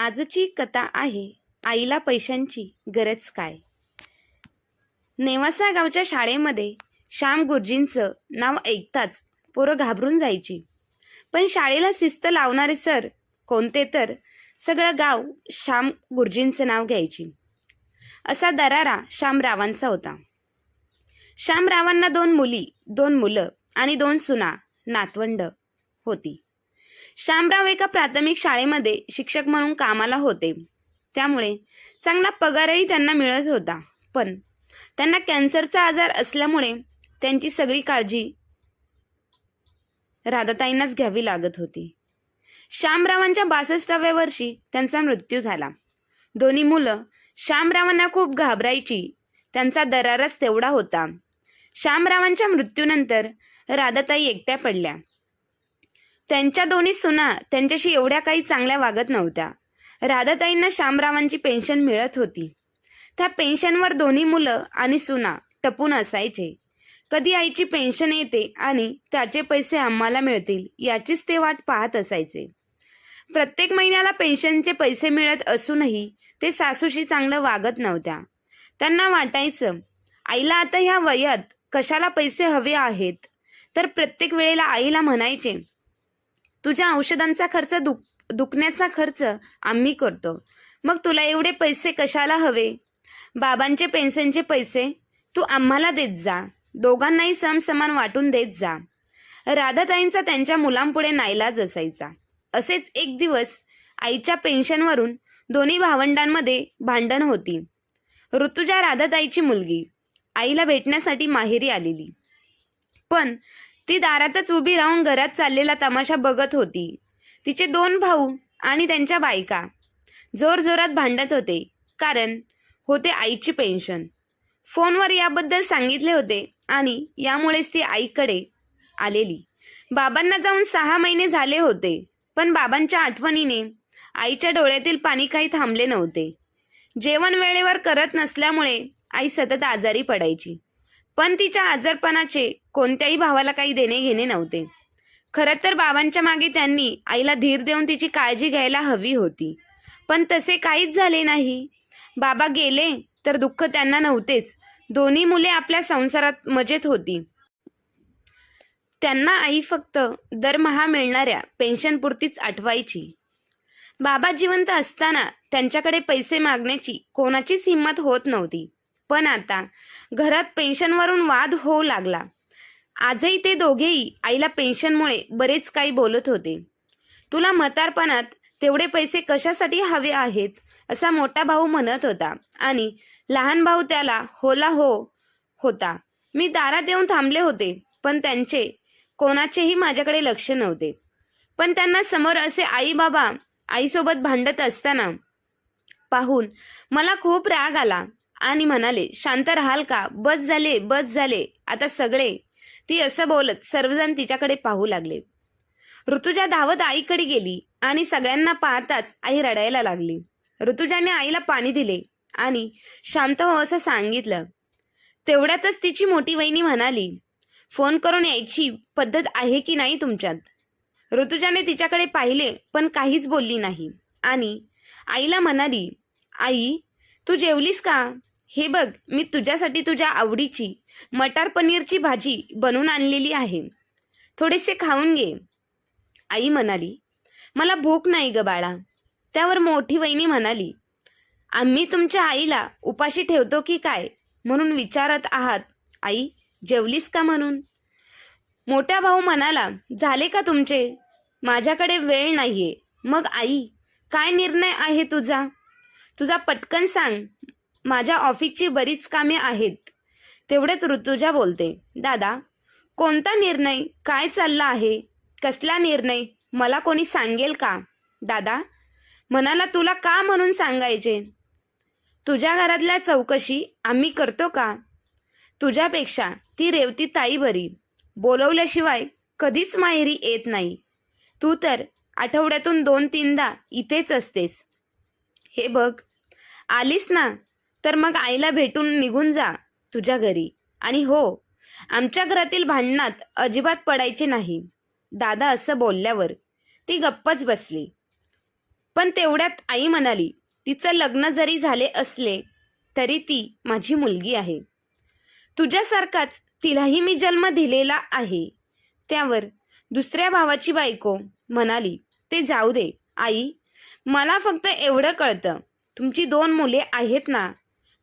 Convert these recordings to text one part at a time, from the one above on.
आजची कथा आहे आईला पैशांची गरज काय? नेवासा गावच्या शाळेमध्ये श्याम गुरुजींचं नाव ऐकताच पोरं घाबरून जायची. पण शाळेला शिस्त लावणारे सर कोणते तर सगळं गाव श्याम गुरुजींचं नाव घ्यायची. असा दरारा श्यामरावांचा होता. श्यामरावांना दोन मुली दोन मुलं आणि दोन सुना नातवंड होती. श्यामराव एका प्राथमिक शाळेमध्ये शिक्षक म्हणून कामाला होते. त्यामुळे चांगला पगारही त्यांना मिळत होता. पण त्यांना कॅन्सरचा आजार असल्यामुळे त्यांची सगळी काळजी राधाताईंनाच घ्यावी लागत होती. श्यामरावांच्या बासष्टाव्या वर्षी त्यांचा मृत्यू झाला. दोन्ही मुलं श्यामरावांना खूप घाबरायची त्यांचा दरारच तेवढा होता. श्यामरावांच्या मृत्यूनंतर राधाताई एकट्या पडल्या. त्यांच्या दोन्ही सुना त्यांच्याशी एवढ्या काही चांगल्या वागत नव्हत्या. राधाताईंना श्यामरावांची पेन्शन मिळत होती. त्या पेन्शनवर दोन्ही मुलं आणि सुना टपून असायचे. कधी आईची पेन्शन येते आणि त्याचे पैसे आम्हाला मिळतील याचीच ते वाट पाहत असायचे. प्रत्येक महिन्याला पेन्शनचे पैसे मिळत असूनही ते सासूशी चांगलं वागत नव्हत्या. त्यांना वाटायचं आईला आता ह्या वयात कशाला पैसे हवे आहेत? तर प्रत्येक वेळेला आईला म्हणायचे तुझ्या औषधांचा खर्च दुख दुखण्याचा खर्च आम्ही करतो. मग तुला एवढे पैसे कशाला हवे? बाबांचे पेन्शनचे पैसे? तू आम्हाला देत जा. दोघांनाही समसमान वाटून देत जा. राधाताईंचा त्यांच्या मुलांपुढे नाईलाज असायचा असेच एक दिवस आईच्या पेन्शनवरून दोन्ही भावंडांमध्ये भांडण होती. ऋतुजा राधाताईची मुलगी. आईला भेटण्यासाठी माहेरी आलेली. पण ती दारातच उभी राहून घरात चाललेला तमाशा बघत होती. तिचे दोन भाऊ आणि त्यांच्या बायका जोरजोरात भांडत होते कारण होते आईची पेन्शन. फोनवर याबद्दल सांगितले होते आणि यामुळेच ती आईकडे आलेली. बाबांना जाऊन सहा महिने झाले होते पण बाबांच्या आठवणीने आईच्या डोळ्यातील पाणी काही थांबले नव्हते. जेवण वेळेवर करत नसल्यामुळे आई सतत आजारी पडायची. पण तिच्या आजारपणाचे कोणत्याही भावाला काही देणे घेणे नव्हते. खरं तर बाबांच्या मागे त्यांनी आईला धीर देऊन तिची काळजी घ्यायला हवी होती. पण तसे काहीच झाले नाही. बाबा गेले तर दुःख त्यांना नव्हतेच. दोन्ही मुले आपल्या संसारात मजेत होती. त्यांना आई फक्त दरमहा मिळणाऱ्या पेन्शनपुरतीच आठवायची. बाबा जिवंत असताना त्यांच्याकडे पैसे मागण्याची कोणाचीच हिंमत होत नव्हती. पण आता घरात पेन्शनवरून वाद होऊ लागला. आजही ते दोघेही आईला पेन्शनमुळे बरेच काही बोलत होते. तुला मतारपणात तेवढे पैसे कशासाठी हवे आहेत? असा मोठा भाऊ म्हणत होता आणि लहान भाऊ त्याला होला हो होता. मी दारात येऊन थांबले होते पण त्यांचे कोणाचेही माझ्याकडे लक्ष नव्हते. पण त्यांना समोर असे आई बाबा आईसोबत भांडत असताना पाहून मला खूप राग आला. आणि म्हणाले शांत राहाल का? बस झाले बस झाले. आता सगळे. ती असं बोलत सर्वजण तिच्याकडे पाहू लागले. ऋतुजा धावत आईकडे गेली आणि सगळ्यांना पाहताच आई रडायला लागली. ऋतुजाने आईला पाणी दिले आणि शांत हो असं सांगितलं. तेवढ्यातच तिची मोठी वहिनी म्हणाली फोन करून यायची पद्धत आहे की नाही तुमच्यात? ऋतुजाने तिच्याकडे पाहिले पण काहीच बोलली नाही. आणि आईला म्हणाली आई तू जेवलीस का? हे बघ मी तुझ्यासाठी तुझ्या आवडीची मटार पनीरची भाजी बनवून आणलेली आहे. थोडेसे खाऊन घे. आई म्हणाली मला भूक नाही ग बाळा. त्यावर मोठी वहिनी म्हणाली आम्ही तुमच्या आईला उपाशी ठेवतो की काय? म्हणून विचारत आहात. आई जेवलीस का म्हणून? मोठा भाऊ म्हणाला झाले का तुमचे? माझ्याकडे वेळ नाहीये. मग आई काय निर्णय आहे तुझा? तुझा पटकन सांग. माझ्या ऑफिसची बरीच कामे आहेत. तेवढेच ऋतुजा बोलते. दादा कोणता निर्णय? काय चालला आहे? कसला निर्णय? मला कोणी सांगेल का? दादा म्हणाला तुला का म्हणून सांगायचे? तुझ्या घरातल्या चौकशी आम्ही करतो का? तुझ्यापेक्षा ती रेवती ताई बरी. बोलवल्याशिवाय कधीच माहेरी येत नाही. तू तर आठवड्यातून दोन तीनदा इथेच असतेस. हे बघ आलीस ना? तर मग आईला भेटून निघून जा तुझ्या घरी. आणि हो आमच्या घरातील भांडणात अजिबात पडायचे नाही. दादा असं बोलल्यावर ती गप्पच बसली. पण तेवढ्यात आई म्हणाली तिचं लग्न जरी झाले असले तरी ती माझी मुलगी आहे. तुझ्यासारखाच तिलाही मी जन्म दिलेला आहे. त्यावर दुसऱ्या भावाची बायको म्हणाली ते जाऊ दे आई. मला फक्त एवढं कळतं. तुमची दोन मुले आहेत ना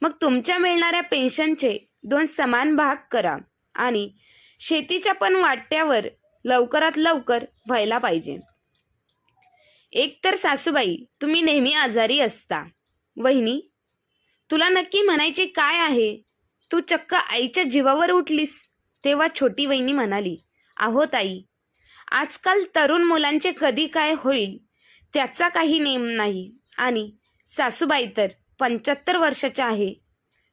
मग तुमच्या मिळणाऱ्या पेन्शनचे दोन समान भाग करा आणि शेतीच्या पण वाट्यावर लवकरात लवकर व्हायला पाहिजे. एक तर सासूबाई तुम्ही नेहमी आजारी असता. वहिनी तुला नक्की म्हणायचे काय आहे? तू चक्क आईच्या जीवावर उठलीस तेव्हा छोटी वहिनी म्हणाली आहो ताई आजकाल तरुण मुलांचे कधी काय होईल त्याचा काही नेम नाही. आणि सासूबाई तर पंच्याहत्तर वर्षाच्या आहे.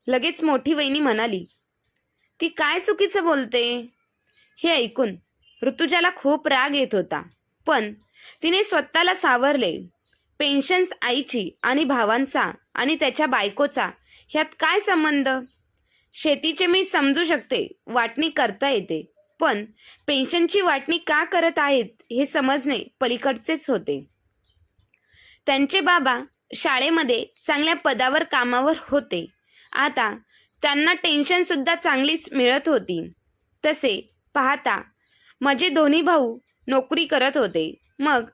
लगेच मोठी वहिनी म्हणाली ती काय चुकीचं बोलते? हे ऐकून ऋतुजाला खूप राग येत होता. पण तिने स्वतःला सावरले. पेन्शन्स आईची आणि भावांचा आणि त्याच्या बायकोचा ह्यात काय संबंध? शेतीचे मी समजू शकते वाटणी करता येते. पण पेन्शनची वाटणी का करत आहेत हे समजणे पलीकडचेच होते. त्यांचे बाबा शाळेमध्ये चांगल्या पदावर कामावर होते. आता त्यांना टेन्शन सुद्धा चांगलीच मिळत होती. तसे पाहता माझे दोन्ही भाऊ नोकरी करत होते. मग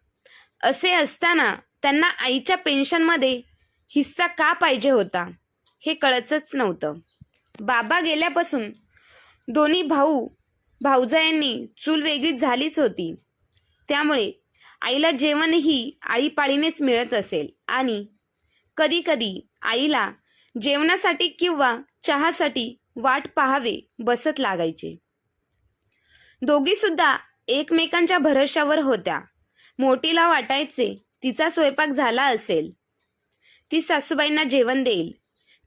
असे असताना त्यांना आईच्या पेन्शनमध्ये हिस्सा का पाहिजे होता? हे कळतच नव्हतं. बाबा गेल्यापासून दोन्ही भाऊ भाऊजायांनी चूल वेगळी झालीच होती. त्यामुळे आईला जेवणही आळीपाळीनेच मिळत असेल. आणि कधीकधी आईला जेवणासाठी किंवा चहासाठी वाट पाहावे बसत लागायचे. दोघीसुद्धा एकमेकांच्या भरोशावर होत्या. मोठीला वाटायचे तिचा स्वयंपाक झाला असेल. ती सासूबाईंना जेवण देईल.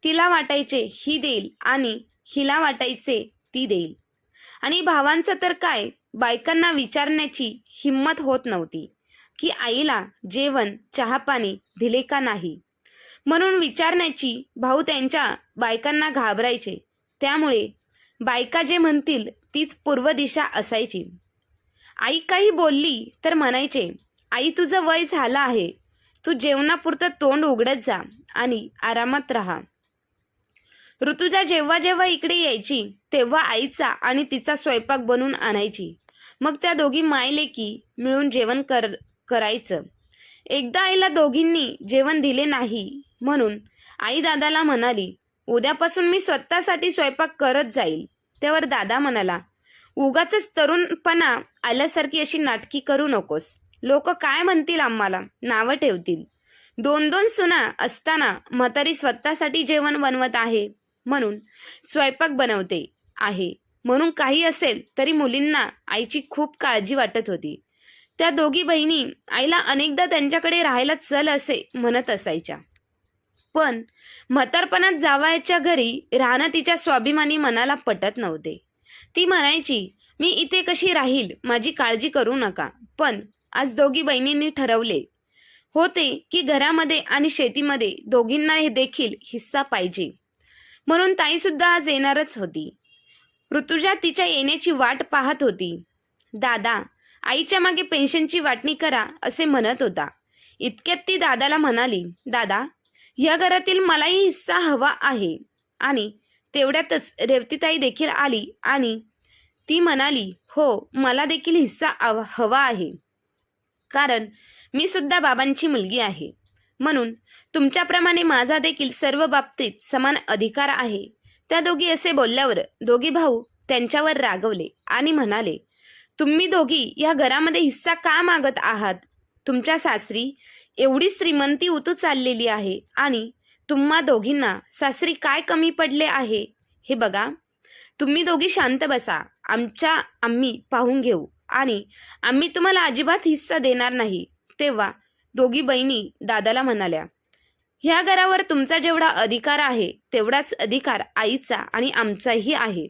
तिला वाटायचे ही देईल. आणि हिला वाटायचे ती देईल. आणि भावांचं तर काय बायकांना विचारण्याची हिंमत होत नव्हती. की आईला जेवण चहापाणी दिले का नाही? म्हणून विचारण्याची भाऊ त्यांच्या बायकांना घाबरायचे. त्यामुळे बायका जे म्हणतील तीच पूर्व दिशा असायची. आई काही बोलली तर म्हणायचे आई तुझं वय झालं आहे. तू जेवणापुरतं तोंड उघडत जा आणि आरामात राहा. ऋतुजा जेव्हा जेव्हा इकडे यायची तेव्हा आईचा आणि तिचा स्वयंपाक बनवून आणायची. मग त्या दोघी मायलेकी मिळून जेवण कर करायचं. एकदा आईला दोघींनी जेवण दिले नाही म्हणून आई दादाला म्हणाली उद्यापासून मी स्वतःसाठी स्वयंपाक करत जाईल. त्यावर दादा म्हणाला उगाच तरुणपणा आल्यासारखी अशी नाटकी करू नकोस. लोक काय म्हणतील आम्हाला? नावं ठेवतील. दोन दोन सुना असताना म्हातारी स्वतःसाठी जेवण बनवत आहे म्हणून स्वयंपाक बनवते आहे. म्हणून काही असेल तरी मुलींना आईची खूप काळजी वाटत होती. त्या दोघी बहिणी आईला अनेकदा त्यांच्याकडे राहायला चल असे म्हणत असायच्या. पण म्हातारपणात जावायच्या घरी राहणं तिच्या स्वाभिमानी मनाला पटत नव्हते. ती म्हणायची मी इथे कशी राहील? माझी काळजी करू नका. पण आज दोघी बहिणींनी ठरवले होते की घरामध्ये आणि शेतीमध्ये दोघींना हे देखील हिस्सा पाहिजे. म्हणून ताई सुद्धा आज येणारच होती. ऋतुजा तिच्या येण्याची वाट पाहत होती. दादा आईच्या मागे पेन्शनची वाटणी करा असे म्हणत होता. इतक्यात ती दादाला म्हणाली दादा या घरातील मलाही हिस्सा हवा आहे. आणि तेवढ्यातच रेवतीताई देखील आली आणि ती म्हणाली हो मला देखील हिस्सा आव- हवा आहे. कारण मी सुद्धा बाबांची मुलगी आहे. म्हणून तुमच्याप्रमाणे माझा देखील सर्व बाबतीत समान अधिकार आहे. त्या दोघी असे बोलल्यावर दोघी भाऊ त्यांच्यावर रागवले आणि म्हणाले तुम्ही दोघी या घरामध्ये हिस्सा का मागत आहात? तुमच्या सासरी एवढी श्रीमंती उतू चाललेली आहे आणि तुम्हा दोघींना सासरी काय कमी पडले आहे? हे बघा. तुम्ही दोघी शांत बसा. आमच्या आम्ही पाहून घेऊ. आणि आम्ही तुम्हाला अजिबात हिस्सा देणार नाही. तेव्हा दोघी बहिणी दादाला म्हणाल्या ह्या घरावर तुमचा जेवढा अधिकार आहे तेवढाच अधिकार आईचा आणि आमचाही आहे.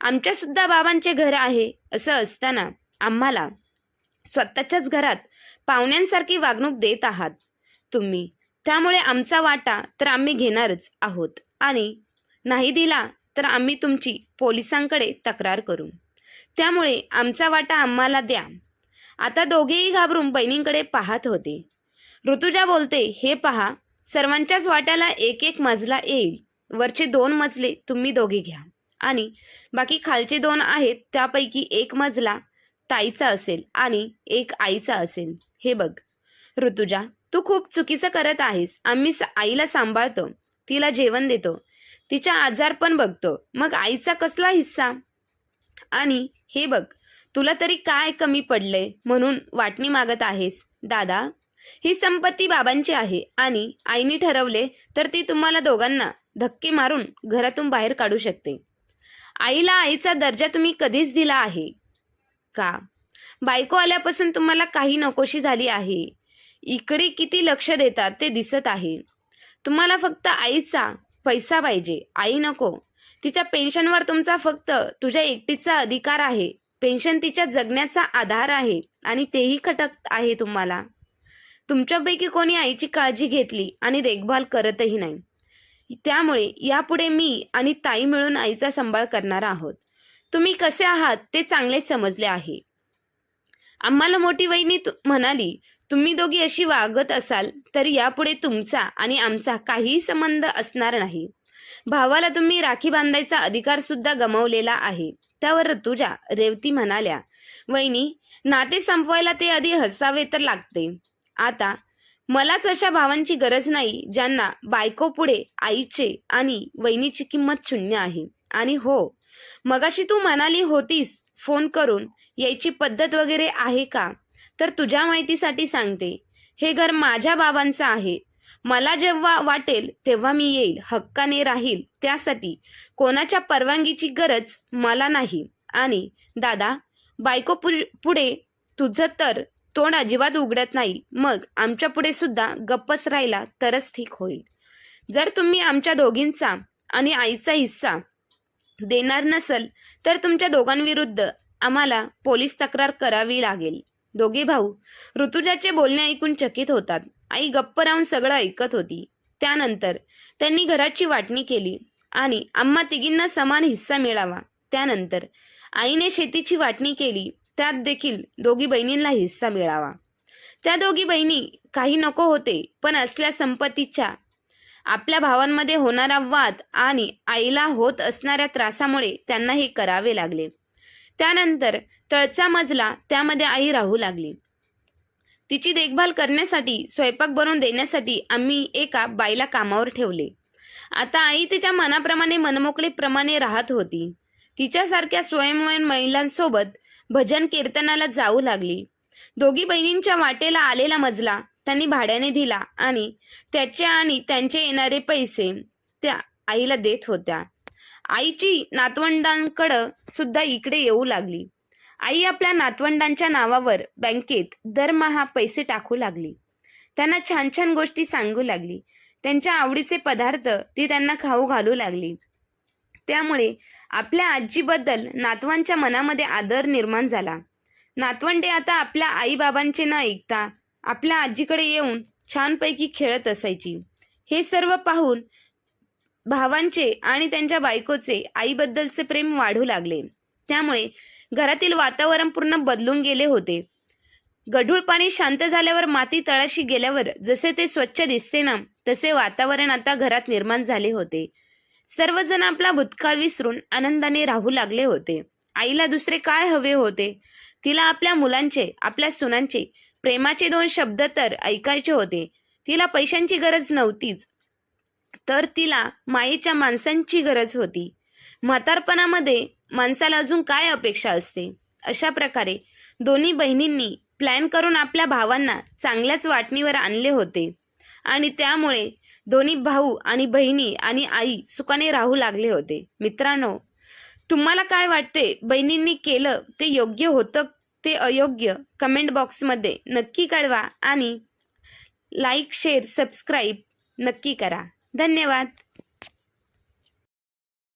आमच्या सुद्धा बाबांचे घर आहे असं असताना आम्हाला स्वतःच्याच घरात पाहुण्यांसारखी वागणूक देत आहात तुम्ही. त्यामुळे आमचा वाटा तर आम्ही घेणारच आहोत आणि नाही दिला तर आम्ही तुमची पोलिसांकडे तक्रार करू. त्यामुळे आमचा वाटा आम्हाला द्या. आता दोघेही घाबरून बहिणींकडे पाहत होते. ऋतुजा बोलते हे पहा सर्वांच्याच वाट्याला एक एक मजला येईल. वरचे दोन मजले तुम्ही दोघे घ्या. आणि बाकी खालचे दोन आहेत त्यापैकी एक मजला ताईचा असेल आणि एक आईचा असेल. हे बघ ऋतुजा तू खूप चुकीचं करत आहेस. आम्ही आईला सांभाळतो तिला जेवण देतो तिचा आजार पण बघतो. मग आईचा कसला हिस्सा? आणि हे बघ तुला तरी काय कमी पडलंय म्हणून वाटणी मागत आहेस? दादा ही संपत्ती बाबांची आहे आणि आईने ठरवले तर ती तुम्हाला दोघांना धक्के मारून घरातून बाहेर काढू शकते. आईला आईचा दर्जा तुम्ही कधीच दिला आहे? का? बायको आल्यापासून तुम्हाला काही नकोशी झाली आहे. इकडे किती लक्ष देतात ते दिसत आहे. तुम्हाला फक्त आईचा पैसा पाहिजे. आई नको. तिच्या पेन्शनवर तुमचा फक्त तुझ्या एकटीचा अधिकार आहे. पेन्शन तिच्या जगण्याचा आधार आहे आणि तेही खटक आहे तुम्हाला. तुमच्यापैकी कोणी आईची काळजी घेतली आणि देखभाल करतही नाही. त्यामुळे यापुढे मी आणि ताई मिळून आईचा सांभाळ करणार आहोत. तुम्ही कसे आहात ते चांगलेच समजले आहे. आम्हाला मोठी वहिनी तु- म्हणाली तुम्ही दोघी अशी वागत असाल तर यापुढे तुमचा आणि आमचा काहीही संबंध असणार नाही. भावाला तुम्ही राखी बांधायचा अधिकार सुद्धा गमावलेला आहे. त्यावर ऋतुजा रेवती म्हणाल्या वहिनी नाते संपवायला ते आधी हसावे तर लागते. आता मलाच अशा भावांची गरज नाही ज्यांना बायको पुढे आईचे आणि वहिनीची किंमत शून्य आहे. आणि हो मगाशी तू म्हणाली होतीस फोन करून यायची पद्धत वगैरे आहे का? तर तुझ्या माहितीसाठी सांगते. हे घर माझ्या बाबांचं आहे. मला जेव्हा वाटेल तेव्हा मी येईल. हक्काने राहील. त्यासाठी कोणाच्या परवानगीची गरज मला नाही. आणि दादा बायको पु- पुढे तुझं तर तोंड अजिबात उघडत नाही. मग आमच्या पुढे सुद्धा गप्पच राहिला तरच ठीक होईल. जर तुम्ही आमच्या दोघींचा आणि आईचा हिस्सा देणार नसल तर तुमच्या दोघांविरुद्ध आम्हाला पोलीस तक्रार करावी लागेल. दोघे भाऊ ऋतुजाचे बोलणे ऐकून चकित होतात. आई गप्प राहून सगळं ऐकत होती. त्यानंतर त्यांनी घराची वाटणी केली आणि आम्हा तिघींना समान हिस्सा मिळावा. त्यानंतर आईने शेतीची वाटणी केली. त्यात देखील दोघी बहिणींना हिस्सा मिळावा. त्या दोघी बहिणी काही नको होते पण असल्या संपत्तीच्या आपल्या भावांमध्ये होणारा वाद आणि आईला होत असणाऱ्या त्रासामुळे त्यांना हे करावे लागले. त्यानंतर तळचा मजला त्यामध्ये आई राहू लागली. तिची देखभाल करण्यासाठी स्वयंपाक बनवून देण्यासाठी आम्ही एका बाईला कामावर ठेवले. आता आई तिच्या मनाप्रमाणे मनमोकळीप्रमाणे राहत होती. तिच्यासारख्या स्वयंवयन महिलांसोबत भजन कीर्तनाला जाऊ लागली. दोघी बहिणींच्या वाटेला आलेला मजला त्यांनी भाड्याने दिला आणि त्याचे आणि त्यांचे येणारे पैसे त्या आईला देत होत्या. आईची नातवंडांकडं सुद्धा इकडे येऊ लागली. आई आपल्या नातवंडांच्या नावावर बँकेत दरमहा पैसे टाकू लागली. त्यांना छान छान गोष्टी सांगू लागली. त्यांच्या आवडीचे पदार्थ ती त्यांना खाऊ घालू लागली. त्यामुळे आपल्या आजीबद्दल नातवांच्या मनामध्ये आदर निर्माण झाला. नातवंडे आता आपल्या आईबाबांचे न ऐकता आपल्या आजीकडे येऊन छानपैकी खेळत असायची. हे सर्व पाहून भावांचे आणि त्यांच्या बायकोचे आईबद्दलचे प्रेम वाढू लागले. त्यामुळे घरातील वातावरण पूर्ण बदलून गेले होते. गढूळ पाणी शांत झाल्यावर माती तळाशी गेल्यावर जसे ते स्वच्छ दिसते ना तसे वातावरण आता घरात निर्माण झाले होते. सर्वजण आपला भूतकाळ विसरून आनंदाने राहू लागले होते. आईला दुसरे काय हवे होते? तिला आपल्या मुलांचे आपल्या सुनांचे प्रेमाचे दोन शब्द तर ऐकायचे होते. तिला पैशांची गरज नव्हतीच. तर तिला मायेच्या माणसांची गरज होती. म्हातारपणामध्ये माणसाला अजून काय अपेक्षा असते? अशा प्रकारे दोन्ही बहिणींनी प्लॅन करून आपल्या भावांना चांगल्याच वाटणीवर आणले होते. आणि त्यामुळे दोन्ही भाऊ आणि बहिणी आणि आई सुखाने राहू लागले होते. मित्रांनो तुम्हाला काय वाटते? बहिणींनी केलं ते योग्य होतं ते अयोग्य? कमेंट बॉक्समध्ये नक्की कळवा आणि लाईक शेअर सबस्क्राईब नक्की करा. धन्यवाद.